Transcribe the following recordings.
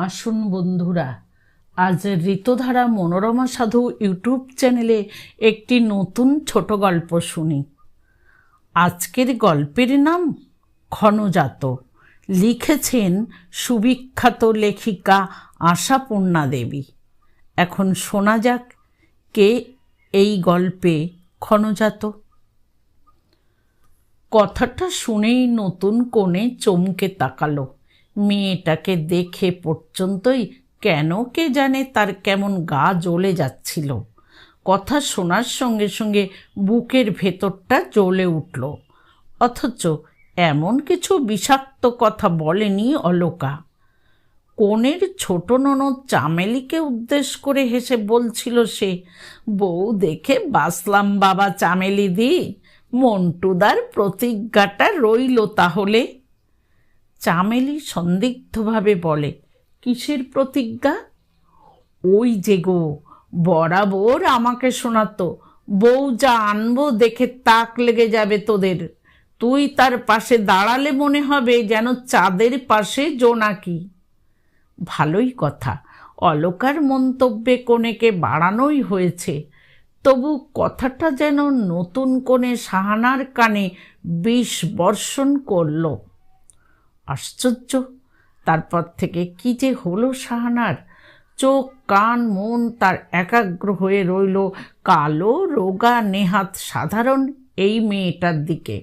আসুন বন্ধুরা, আজ ঋতুধারা মনোরমা সাধু ইউটিউব চ্যানেলে একটি নতুন ছোট গল্প শুনি। আজকের গল্পের নাম ক্ষণজাত। লিখেছেন সুবিখ্যাত লেখিকা আশাপূর্ণা দেবী। এখন শোনা যাক কে এই গল্পে ক্ষণজাত। কথাটা শুনেই নতুন কোণে চমকে তাকালো। মেয়েটাকে দেখে পর্যন্তই কেন কে জানে তার কেমন গা জ্বলে যাচ্ছিল। কথা শোনার সঙ্গে সঙ্গে বুকের ভেতরটা জ্বলে উঠল। অথচ এমন কিছু বিষাক্ত কথা বলেনি অলোকা। কোণের ছোট ননদ চামেলিকে উদ্দেশ করে হেসে বলছিল সে, বউ দেখে বাসলাম বাবা চামেলি দি, মন্টুদার প্রতিজ্ঞাটা রইল তাহলে। চামেলি সন্দিগ্ধভাবে বলে, কিসের প্রতিজ্ঞা? ওই যে গো, বরাবর আমাকে শোনাতো, বউ যা আনব দেখে তাক লেগে যাবে তোদের। তুই তার পাশে দাঁড়ালে মনে হবে যেন চাঁদের পাশে জোনাকি ভালোই কথা, অলকার মন্তব্যে কোণেকে বাড়ানোই হয়েছে। তবু কথাটা যেন নতুন কোণে সাহানার কানে বিষ বর্ষণ করল। আশ্চর্য। তারপর থেকে কি যে হলো সাহানার চোখ, কান, মন তার একাগ্র হয়ে রইল কালো, রোগা, নেহাত, সাধারণ এই মেয়েটার দিকে।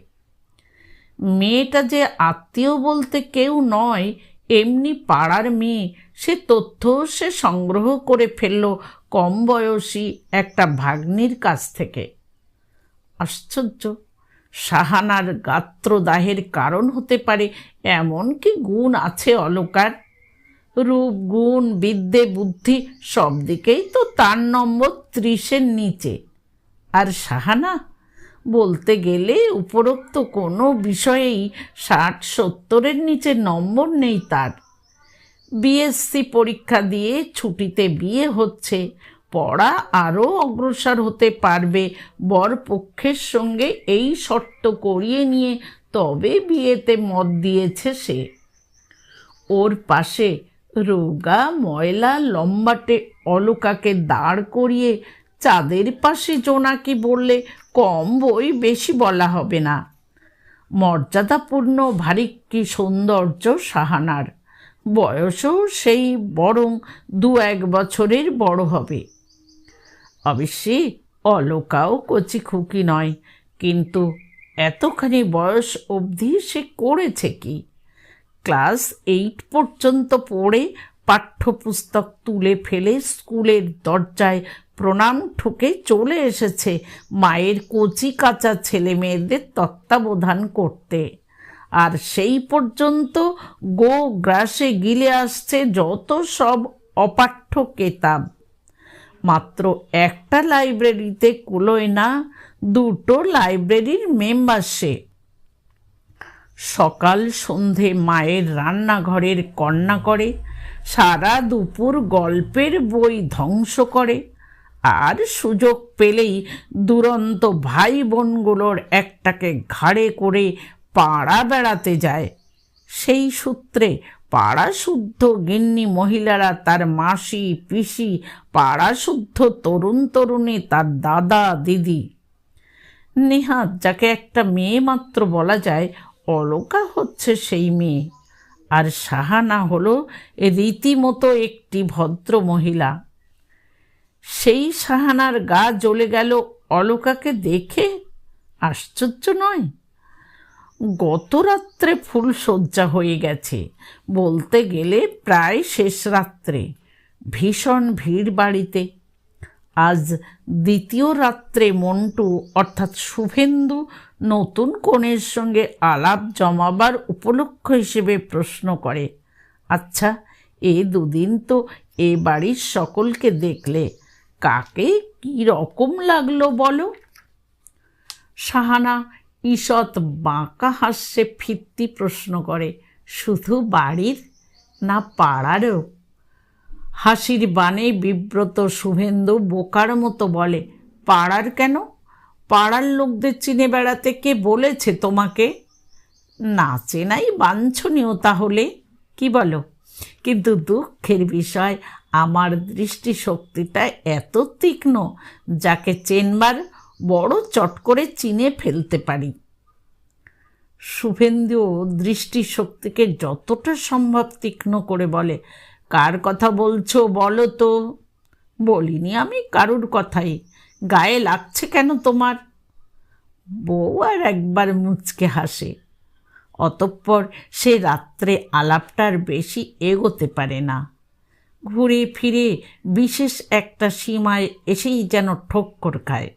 মেয়েটা যে আত্মীয় বলতে কেউ নয়, এমনি পাড়ার মেয়ে, সে তথ্য সে সংগ্রহ করে ফেলল কম বয়সী একটা ভাগ্নির কাছ থেকে। আশ্চর্য। সাহানার গাত্রদাহের কারণ হতে পারে এমন কি গুণ আছে অলকার? রূপ, গুণ, বিদ্যে, বুদ্ধি সব দিকেই তো তার নম্বর ত্রিশের নিচে। আর সাহানা? বলতে গেলে উপরোক্ত কোনো বিষয়েই ষাট, সত্তরের নিচে নম্বর নেই তার। বিএসসি পরীক্ষা দিয়ে ছুটিতে বিয়ে হচ্ছে। পড়া আরও অগ্রসর হতে পারবে। বর পক্ষের সঙ্গে এই শর্ত করিয়ে নিয়ে তবে বিয়েতে মত দিয়েছে সে। ওর পাশে রোগা, ময়লা, লম্বাটে অলকাকে দাঁড় করিয়ে চাঁদের পাশে জোনাকি বললে, কম বই বেশি বলা হবে না। মর্যাদাপূর্ণ, ভারী কি সৌন্দর্য সাহানার। বয়সও সেই বরং দু এক বছরের বড় হবে। অবশ্যই অলকাও কচি খুকি নয়। কিন্তু এতখানি বয়স অবধি সে করেছে কি? ক্লাস এইট পর্যন্ত পড়ে পাঠ্যপুস্তক তুলে ফেলে স্কুলের দরজায় প্রণাম ঠুকে চলে এসেছে মায়ের কচি কাঁচা ছেলে মেয়েদের তত্ত্বাবধান করতে। আর সেই পর্যন্ত গো গ্রাসে গিলে আসছে যত সব অপাঠ্য কেতাব। মাত্র একটা লাইব্রেরিতে কুলোয় না, দুটো লাইব্রেরির মেম্বার সে সকাল সন্ধে মায়ের রান্নাঘরের কন্যা করে, সারা দুপুর গল্পের বই ধ্বংস করে, আর সুযোগ পেলেই দুরন্ত ভাই বোনগুলোর একটাকে ঘাড়ে করে পাড়া বেড়াতে যায়। সেই সূত্রে পাড়া শুদ্ধ গিন্নি মহিলারা তার মাসি, পিসি পাড়া শুদ্ধ তরুণ তরুণী তার দাদা, দিদি। নেহাত, যাকে একটা মেয়ে মাত্র বলা যায়, অলকা হচ্ছে সেই মেয়ে। আর সাহানা হলো রীতিমতো একটি ভদ্র মহিলা। সেই সাহানার গা জ্বলে গেল অলকাকে দেখে? আশ্চর্য নয়। গত রাত্রে ফুল শয্যা হয়ে গেছে। বলতে গেলে প্রায় শেষ রাত্রে। ভীষণ ভিড় বাড়িতে। আজ দ্বিতীয় রাত্রে মন্টু, অর্থাৎ শুভেন্দু, নতুন কনের সঙ্গে আলাপ জমাবার উপলক্ষ হিসেবে প্রশ্ন করে আচ্ছা এ দুদিন তো এ বাড়ির সকলকে দেখলে কাকে কি রকম লাগল বলো? সাহানা ঈষৎ বাঁকা হাস্যে ফিরতি প্রশ্ন করে, শুধু বাড়ির না পাড়ারও? হাসির বানে বিব্রত শুভেন্দু বোকার মতো বলে, পাড়ার কেন? পাড়ার লোকদের চিনে বেড়াতে কে বলেছে তোমাকে? না চেনাই বাঞ্ছনীয় তাহলে, কি বলো? কিন্তু দুঃখের বিষয়, আমার দৃষ্টিশক্তিটা এত তীক্ষ্ণ, যাকে চেনবার বড় চট করে চিনে ফেলতে পারি। শুভেন্দু দৃষ্টিশক্তিকে যতটা সম্ভব তীক্ষ্ণ করে বলে, কার কথা বলছো বলো তো? বলিনি আমি কারুর কথাই। গায়ে লাগছে কেন তোমার? বউ আর একবার মুচকে হাসে। অতঃপর সে রাত্রে আলাপটার বেশি এগোতে পারে না। ঘুরে ফিরে বিশেষ একটা সীমায় এসেই যেন ঠক্কর খায়।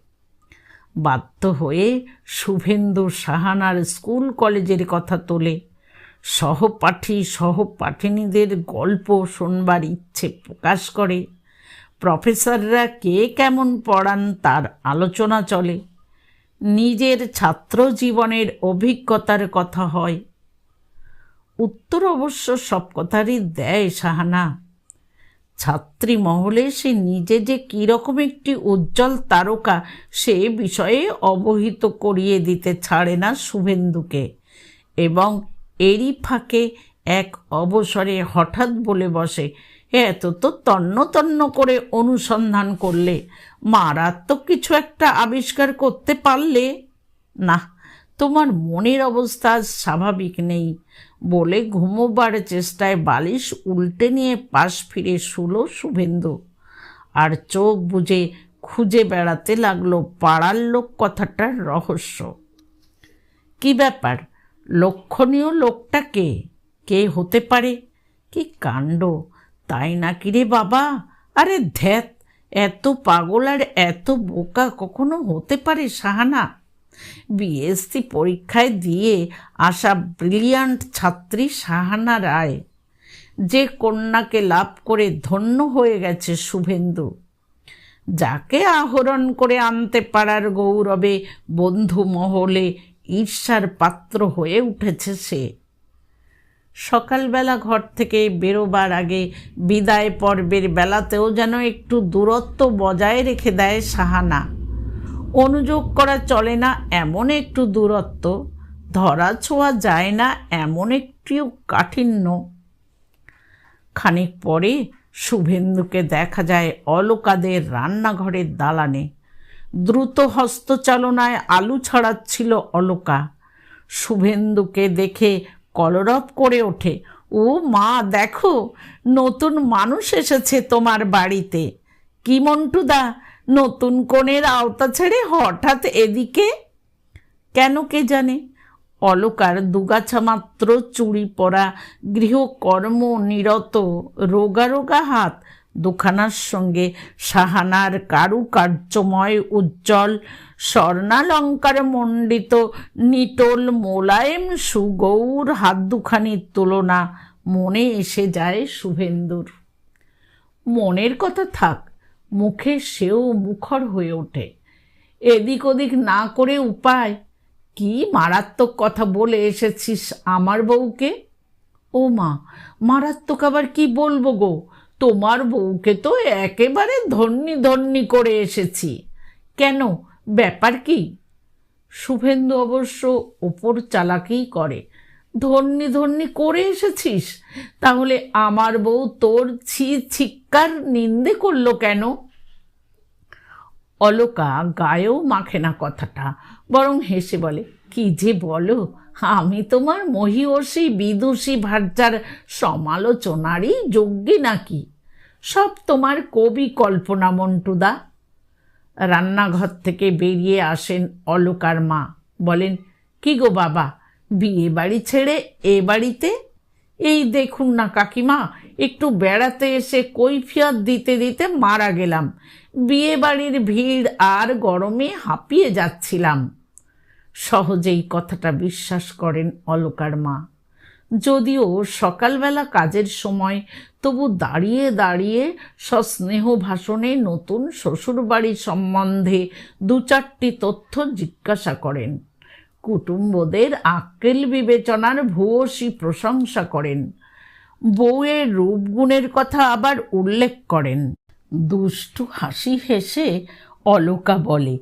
বাধ্য হয়ে শুভেন্দু সাহানার স্কুল কলেজের কথা তোলে। সহপাঠী সহপাঠিনীদের গল্প শোনবার ইচ্ছে প্রকাশ করে। প্রফেসররা কে কেমন পড়ান তার আলোচনা চলে। নিজের ছাত্র জীবনের অভিজ্ঞতার কথা হয়। উত্তর অবশ্য সব কথারই দেয় সাহানা। ছাত্রী মহলে সে নিজে যে কীরকম একটি উজ্জ্বল তারকা, সে বিষয়ে অবহিত করিয়ে দিতে ছাড়ে না শুভেন্দুকে। এবং এরই ফাঁকে এক অবসরে হঠাৎ বলে বসে এত তো তন্ন তন্ন করে অনুসন্ধান করলে, মারাত্মক কিছু একটা আবিষ্কার করতে পারলে? না তোমার মনের অবস্থা স্বাভাবিক নেই। বলে ঘুমোবার চেষ্টায় বালিশ উল্টে নিয়ে পাশ ফিরে শুলো শুভেন্দু। আর চোখ বুঝে খুঁজে বেড়াতে লাগল পাড়ার লোক কথাটার রহস্য। কি ব্যাপার? লক্ষণীয় লোকটা কে? কে হতে পারে? কি কাণ্ড? তাই নাকি রে বাবা? আরে ধ্যাত, এত পাগল আর এত বোকা কখনো হতে পারে সাহানা? বিএসসি পরীক্ষায় দিয়ে আসা ব্রিলিয়ান্ট ছাত্রী সাহানা রায়। যে কন্যাকে লাভ করে ধন্য হয়ে গেছে শুভেন্দু। যাকে আহরণ করে আনতে পারার গৌরবে বন্ধু মহলে ঈর্ষার পাত্র হয়ে উঠেছে সে। সকালবেলা ঘর থেকে বেরোবার আগে বিদায় পর্বের বেলাতেও যেন একটু দূরত্ব বজায় রেখে দেয় সাহানা অনুযোগ করা চলে না এমন একটু দূরত্ব, ধরা ছোঁয়া যায় না এমন একটিও কাঠিন্য। খানিক পরে শুভেন্দুকে দেখা যায় অলোকাদের রান্নাঘরের দালানে। দ্রুত হস্তচালনায় আলু ছাড়াচ্ছিল অলোকা। শুভেন্দুকে দেখে কলরব করে ওঠে, ও মা, দেখো, নতুন মানুষ এসেছে তোমার বাড়িতে। কি মন্টুদা নতুন কোণের আওতা ছেড়ে হঠাৎ এদিকে কেন কে জানে? অলকার দুগাছা মাত্র চুড়ি পরা গৃহকর্ম নিরত, রোগা রোগা হাত, দুখানার সঙ্গে সাহানার কারুকার্যময় উজ্জ্বল, স্বর্ণালঙ্কার মণ্ডিত, নিটোল মোলায়েম সুগৌর হাত দুখানির তুলনা, মনে এসে যায় শুভেন্দুর। মনের কথা থাক মুখে সেও মুখর হয়ে ওঠে। এদিক ওদিক না করে উপায়। কি মারাত্মক কথা বলে এসেছিস আমার বউকে? ও মা, মারাত্মক আবার কি বলব গো? তোমার বউকে তো একেবারে ধন্যি ধন্যি করে এসেছি। কেন? ব্যাপার কি? শুভেন্দু অবশ্য ওপর চালাকিই করে। ধন্যি ধন্যি করে এসেছিস? তাহলে আমার বউ তোর ছি ছিক্কার নিন্দে করল কেন? অলকা গায়েও মাখে না কথাটা, বরং হেসে বলে, কি যে বলো, আমি তোমার মহিষী বিদুষী, ভার্যার সমালোচনারই যোগ্যী নাকি? সব তোমার কবি কল্পনা মন্টুদা। রান্নাঘর থেকে বেরিয়ে আসেন অলকার মা, বলেন, কি গো বাবা বিয়ে বাড়ি ছেড়ে এ বাড়িতে? এই দেখুন না কাকিমা, একটু বেড়াতে এসে কৈফিয়ত দিতে দিতে মারা গেলাম। বিয়ে বাড়ির ভিড় আর গরমে হাঁপিয়ে যাচ্ছিলাম। সহজেই কথাটা বিশ্বাস করেন অলকার মা। যদিও সকালবেলা কাজের সময় তবু দাঁড়িয়ে দাঁড়িয়ে সস্নেহ ভাষণে নতুন শ্বশুরবাড়ি সম্বন্ধে দু চারটি তথ্য জিজ্ঞাসা করেন। কুটুম্বদের আক্কেল বিবেচনার ভূয়সী প্রশংসা করেন। বউয়ের রূপগুণের কথা আবার উল্লেখ করেন। দুষ্টু হাসি হেসে অলকা বলে,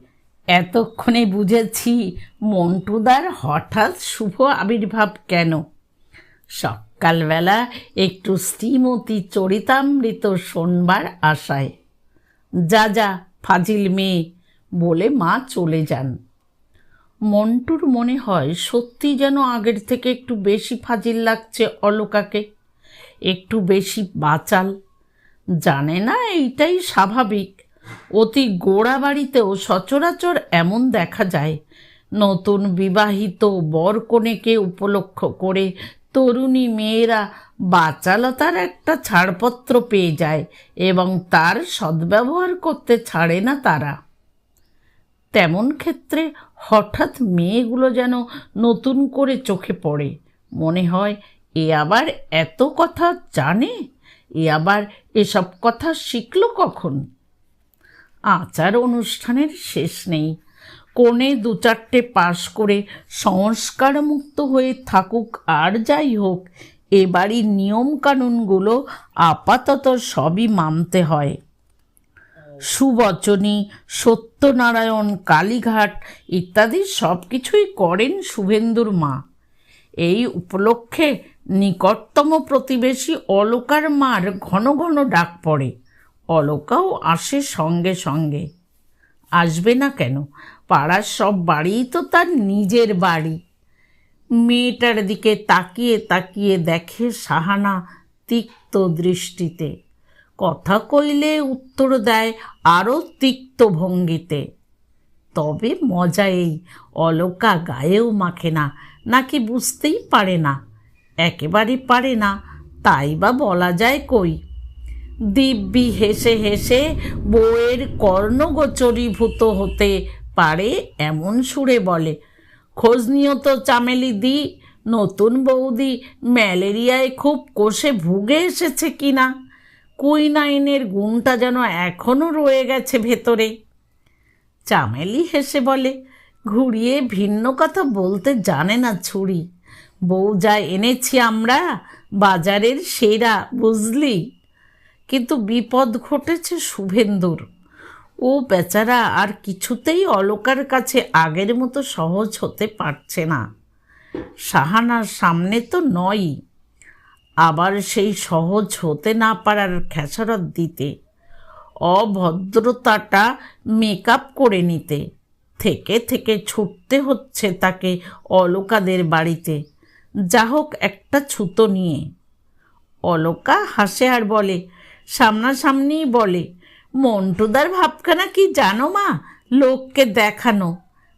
এতক্ষণে বুঝেছি মন্টুদার হঠাৎ শুভ আবির্ভাব কেন? সকালবেলা একটু শ্রীমতী চরিতামৃত শোনবার আশায়। যা যা, ফাজিল মেয়ে, বলে মা চলে যান। মন্টুর মনে হয় সত্যি যেন আগের থেকে একটু বেশি ফাজিল লাগছে অলোকাকে, একটু বেশি বাচাল। জানে না এইটাই স্বাভাবিক। অতি গোড়া বাড়িতেও সচরাচর এমন দেখা যায়। নতুন বিবাহিত বর কনেকে উপলক্ষ করে তরুণী মেয়েরা বাচালতার একটা ছাড়পত্র পেয়ে যায় এবং তার সদ্ব্যবহার করতে ছাড়ে না তারা। তেমন ক্ষেত্রে হঠাৎ মেয়েগুলো যেন নতুন করে চোখে পড়ে। মনে হয়, এ আবার এত কথা জানে? এ আবার এসব কথা শিখল কখন? আচার অনুষ্ঠানের শেষ নেই। কোণে দু চারটে পাশ করে সংস্কারমুক্ত হয়ে থাকুক আর যাই হোক এ বাড়ির নিয়মকানুনগুলো আপাতত সবই মানতে হয়। সুবচনী, সত্যনারায়ণ, কালীঘাট ইত্যাদি সব কিছুই করেন শুভেন্দুর মা। এই উপলক্ষে নিকটতম প্রতিবেশী অলকার মার ঘন ঘন ডাক পড়ে। অলকাও আসে সঙ্গে সঙ্গে। আসবে না কেন? পাড়ার সব বাড়িই তো তার নিজের বাড়ি। মেয়েটার দিকে তাকিয়ে তাকিয়ে দেখে সাহানা তিক্ত দৃষ্টিতে। কথা কইলে উত্তর দেয় আরও তিক্ত ভঙ্গিতে। তবে মজা এই, অলকা গায়েও মাখে না, নাকি বুঝতেই পারে না। একেবারে পারে না, তাই বা বলা যায় কই। দিব্যি হেসে হেসে বউয়ের কর্ণগোচরীভূত হতে পারে এমন সুরে বলে, খোঁজ নিও তো চামেলি দি, নতুন বৌদি ম্যালেরিয়ায় খুব কোষে ভুগে এসেছে কিনা। কুইনাইনের গুণটা যেন এখনও রয়ে গেছে ভেতরে। চামেলি হেসে বলে, ঘুরিয়ে ভিন্ন কথা বলতে জানে না ছুরি। বউ যা এনেছি আমরা, বাজারের সেরা, বুঝলি? কিন্তু বিপদ ঘটেছে শুভেন্দুর। ও বেচারা আর কিছুতেই অলকার কাছে আগের মতো সহজ হতে পারছে না। সাহানার সামনে তো নয়ই। আবার সেই সহজ হতে না পারার খেসারত দিতে, অভদ্রতাটা মেকআপ করে নিতে, থেকে থেকে ছুটতে হচ্ছে তাকে অলকাদের বাড়িতে। যা হোক একটা ছুতো নিয়ে। অলকা হাসে আর বলে সামনাসামনিই বলে, মন্টুদার ভাবখানা কি জানো মা? লোককে দেখানো।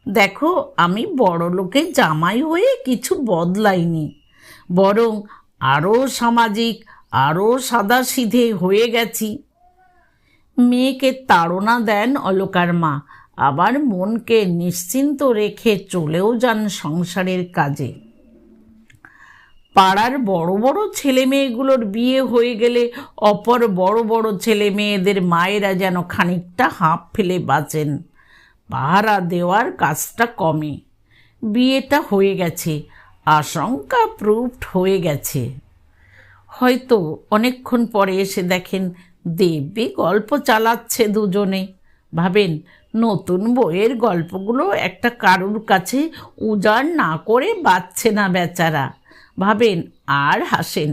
দেখো, আমি বড় লোকের জামাই হয়ে কিছু বদলাইনি। বরং আরও সামাজিক আরও সাদা সিধে হয়ে গেছি। মেয়েকে তাড়না দেন অলকার মা, আবার মনকে নিশ্চিন্ত রেখে চলেও যান সংসারের কাজে। পাড়ার বড় বড় ছেলে মেয়েগুলোর বিয়ে হয়ে গেলে অপর বড় বড় ছেলে মেয়েদের মায়েরা যেন খানিকটা হাঁপ ফেলে বাঁচেন। পাহারা দেওয়ার কাজটা কমে। বিয়েটা হয়ে গেছে। আশঙ্কা প্রুফড হয়ে গেছে। হয়তো অনেকক্ষণ পরে এসে দেখেন দেবী গল্প চালাচ্ছে দুজনে। ভাবেন, নতুন বইয়ের গল্পগুলো একটা কারুর কাছে উজাড় না করে বাঁচছে না বেচারা। ভাবেন, আর হাসেন।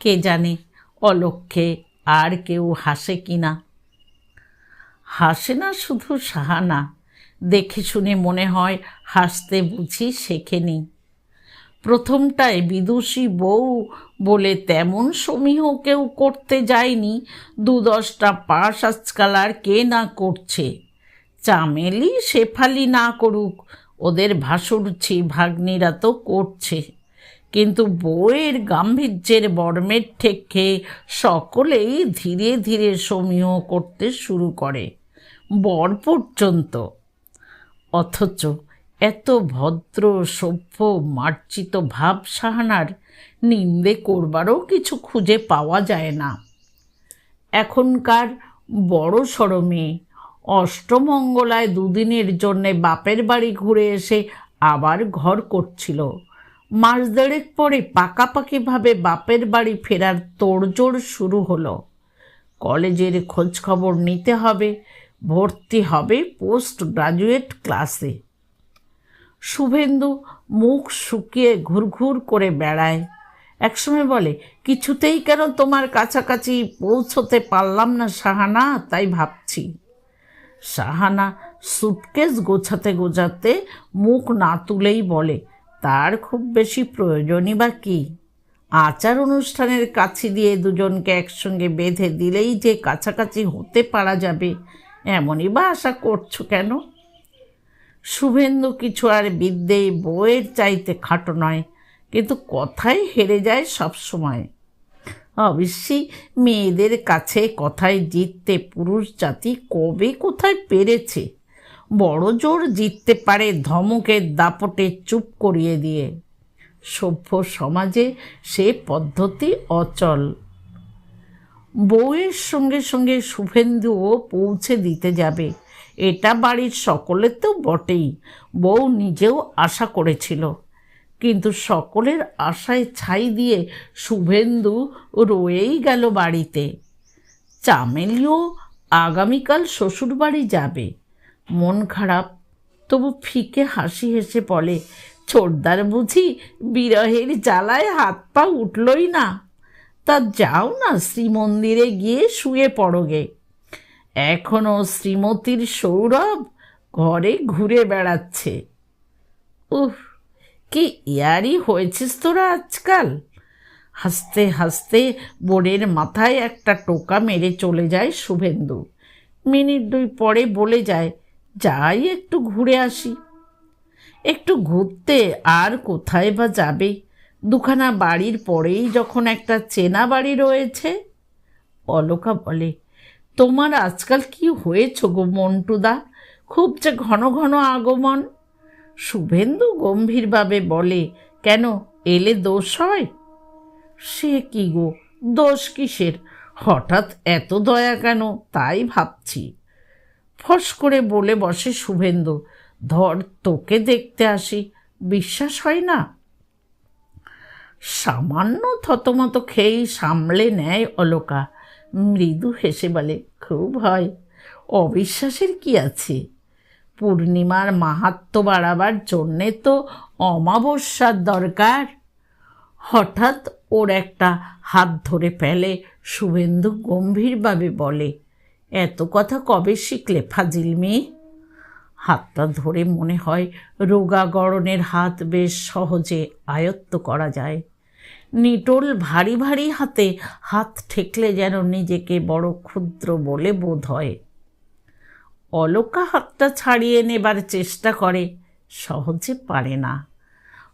কে জানে অলক্ষে আর কেউ হাসে কি না হাসে না শুধু সাহানা। দেখে শুনে মনে হয় হাসতে বুঝি শেখেনি। প্রথমটায় বিদুষী বউ বলে তেমন সমীহ কেউ করতে যায়নি। দু দশটা পাশ আজকাল আর কে না করছে। চামেলি, শেফালি না করুক, ওদের ভাসুরছি ভাগ্নিরা তো করছে। কিন্তু বউয়ের গাম্ভীর্যের বর্মের ঠেকে সকলেই ধীরে ধীরে সমীহ করতে শুরু করে, বর পর্যন্ত। অথচ এত ভদ্র, সভ্য, মার্জিত ভাব সাহানার নিন্দে করবারও কিছু খুঁজে পাওয়া যায় না। এখনকার বড় সড় মেয়ে অষ্টমঙ্গলায় দুদিনের জন্যে বাপের বাড়ি ঘুরে এসে আবার ঘর করছিল। মাস দেড়েক পরে পাকাপাকিভাবে বাপের বাড়ি ফেরার তোড়জোড় শুরু হলো। কলেজের খোঁজখবর নিতে হবে, ভর্তি হবে পোস্ট গ্রাজুয়েট ক্লাসে। শুভেন্দু মুখ শুকিয়ে ঘুরঘুর করে বেড়ায়। একসময় বলে, কিছুতেই কেন তোমার কাছাকাছি পৌঁছতে পারলাম না সাহানা তাই ভাবছি। সাহানা সুটকেস গোছাতে গোছাতে মুখ না তুলেই বলে, তার খুব বেশি প্রয়োজনই বা কী? আচার অনুষ্ঠানের কাছে দিয়ে দুজনকে একসঙ্গে বেঁধে দিলেই যে কাছাকাছি হতে পারা যাবে, এমনই বা আশা করছ কেন? শুভেন্দু কিছু আর বিদ্যে বইয়ের চাইতে খাটো নয়, কিন্তু কথাই হেরে যায় সবসময় অবশ্যই মেয়েদের কাছে কথায় জিততে পুরুষ জাতি কবে কোথায় পেরেছে? বড় জোর জিততে পারে ধমকের দাপটে চুপ করিয়ে দিয়ে। সভ্য সমাজে সে পদ্ধতি অচল। বউয়ের সঙ্গে সঙ্গে শুভেন্দুও পৌঁছে দিতে যাবে। এটা বাড়ির সকলের তো বটেই। বউ নিজেও আশা করেছিল। কিন্তু সকলের আশায় ছাই দিয়ে শুভেন্দু রয়েই গেল বাড়িতে। চামেলিও আগামীকাল শ্বশুরবাড়ি যাবে। মন খারাপ, তবু ফিকে হাসি হেসে বলে, ছোটদার বুঝি বিরহের জ্বালায় হাত পা উঠলই না। তা যাও না শ্রীমন্দিরে গিয়ে শুয়ে পড়োগে। এখনও শ্রীমতীর সৌরভ ঘরে ঘুরে বেড়াচ্ছে। উহ কি ইয়ারই হয়েছিস তোরা আজকাল? হাসতে হাসতে বোনের মাথায় একটা টোকা মেরে চলে যায় শুভেন্দু। মিনিট দুই পরে বলে যায়, যাই একটু ঘুরে আসি। একটু ঘুরতে আর কোথায় বা যাবে? দুখানা বাড়ির পরেই যখন একটা চেনা বাড়ি রয়েছে? অলকা বলে তোমার আজকাল কি হয়েছ গো মন্টুদা? খুব যে ঘন ঘন আগমন। শুভেন্দু গম্ভীরভাবে বলে, কেন, এলে দোষ হয়? সে কি গো, দোষ কিসের? হঠাৎ এত দয়া কেন? তাই ভাবছি। ফস করে বলে বসে শুভেন্দু, ধর তোকে দেখতে আসি, বিশ্বাস হয় না? সামান্য থতমত খেয়েই সামলে নেয় অলকা। মৃদু হেসে বলে, খুব হয়। অবিশ্বাসের কি আছে? পূর্ণিমার মাহাত্ম বাড়াবার জন্যে তো অমাবস্যার দরকার। হঠাৎ ওর একটা হাত ধরে ফেলে শুভেন্দু গম্ভীরভাবে বলে, এত কথা কবে শিখলে ফাজিল মেয়ে? হাতটা ধরে মনে হয় রোগা গড়নের হাত বেশ সহজে আয়ত্ত করা যায়। নিটোল ভারী ভারী হাতে হাত ঠেকলে যেন নিজেকে বড় ক্ষুদ্র বলে বোধ হয়। অলকা হাতটা ছাড়িয়ে নেবার চেষ্টা করে, সহজে পারে না।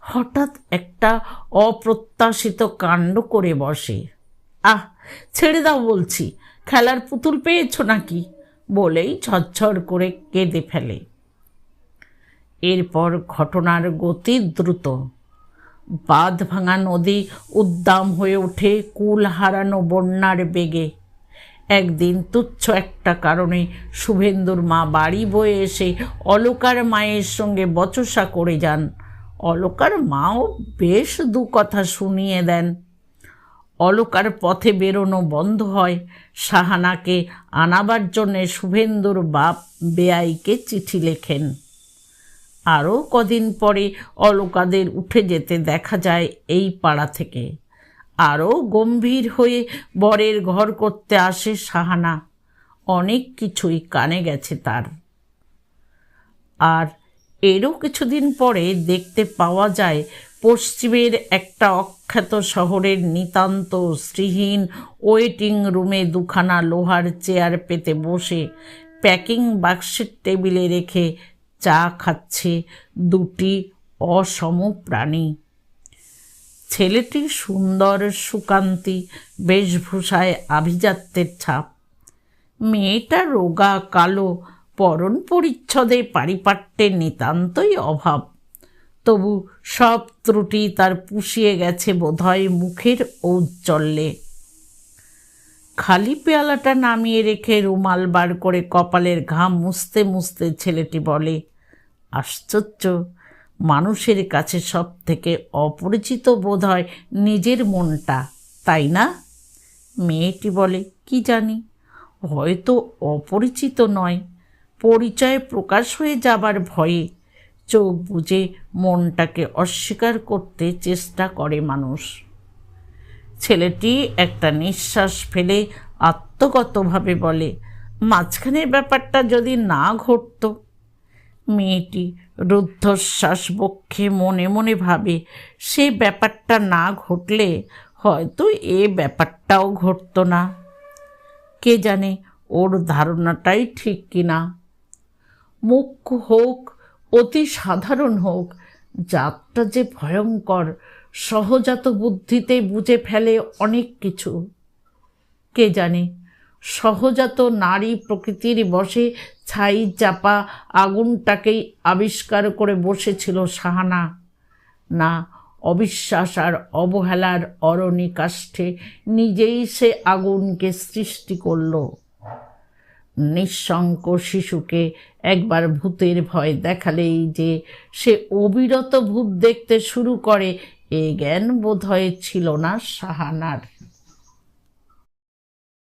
হঠাৎ একটা অপ্রত্যাশিত কাণ্ড করে বসে। আহ, ছেড়ে দাও বলছি, খেলার পুতুল পেয়েছ নাকি? বলেই ঝরঝর করে কেঁদে ফেলে। এরপর ঘটনার গতি দ্রুত। বাঁধ ভাঙা নদী উদ্দাম হয়ে ওঠে কুল হারানো বন্যার বেগে। একদিন তুচ্ছ একটা কারণে শুভেন্দুর মা বাড়ি বয়ে এসে অলকার মায়ের সঙ্গে বচসা করে যান। অলকার মাও বেশ দু কথা শুনিয়ে দেন। অলকার পথে বেরোনো বন্ধ হয়। সাহানাকে আনাবার জন্যে শুভেন্দুর বাপ বেআইকে চিঠি লেখেন। আরও কদিন পরে অলকাদের উঠে যেতে দেখা যায় এই পাড়া থেকে। আরও গম্ভীর হয়ে বরের ঘর করতে আসে সাহানা অনেক কিছুই কানে গেছে তার। আর এরও কিছুদিন পরে দেখতে পাওয়া যায়, পশ্চিমের একটা অখ্যাত শহরের নিতান্ত শ্রীহীন ওয়েটিং রুমে দুখানা লোহার চেয়ার পেতে বসে, প্যাকিং বাক্সের টেবিলে রেখে চা খাচ্ছে দুটি অসম প্রাণী। ছেলেটি সুন্দর সুকান্তি বেশভূষায় আভিজাত্যের ছাপ। মেয়েটা রোগা, কালো পরন পরিচ্ছদে পারিপাট্যের নিতান্তই অভাব। তবু সব ত্রুটি তার পুষিয়ে গেছে বোধহয় মুখের ঔজ্জ্বল্যে। খালি পেয়ালাটা নামিয়ে রেখে রুমাল বার করে কপালের ঘাম মুছতে মুছতে ছেলেটি বলে, আশ্চর্য, মানুষের কাছে সব থেকে অপরিচিত বোধ হয় নিজের মনটা, তাই না? মেয়েটি বলে, কি জানি, হয়তো অপরিচিত নয়। পরিচয় প্রকাশ হয়ে যাবার ভয়ে চোখ বুঝে মনটাকে অস্বীকার করতে চেষ্টা করে মানুষ। ছেলেটি একটা নিঃশ্বাস ফেলে আত্মগতভাবে বলে, মাঝখানের ব্যাপারটা যদি না ঘটতো? মেয়েটি রুদ্ধশ্বাস বক্ষে মনে মনে ভাবে, সে ব্যাপারটা না ঘটলে হয়তো এ ব্যাপারটাও ঘটতো না। কে জানে ওর ধারণাটাই ঠিক কিনা মুখ হোক, অতি সাধারণ হোক, জাতটা যে ভয়ঙ্কর সহজাত বুদ্ধিতে বুঝে ফেলে অনেক কিছু। কে জানে? সহজাত নারী প্রকৃতির বসে ছাই চাপা আগুনটাকেই আবিষ্কার করে বসেছিল সাহানা। না, অবিশ্বাস আর অবহেলার অরণি কাষ্ঠে নিজেই সে আগুনকে সৃষ্টি করল। নিঃশঙ্ক শিশুকে একবার ভূতের ভয় দেখালেই যে সে অবিরত ভূত দেখতে শুরু করে এ জ্ঞান বোধহয় ছিল না সাহানার।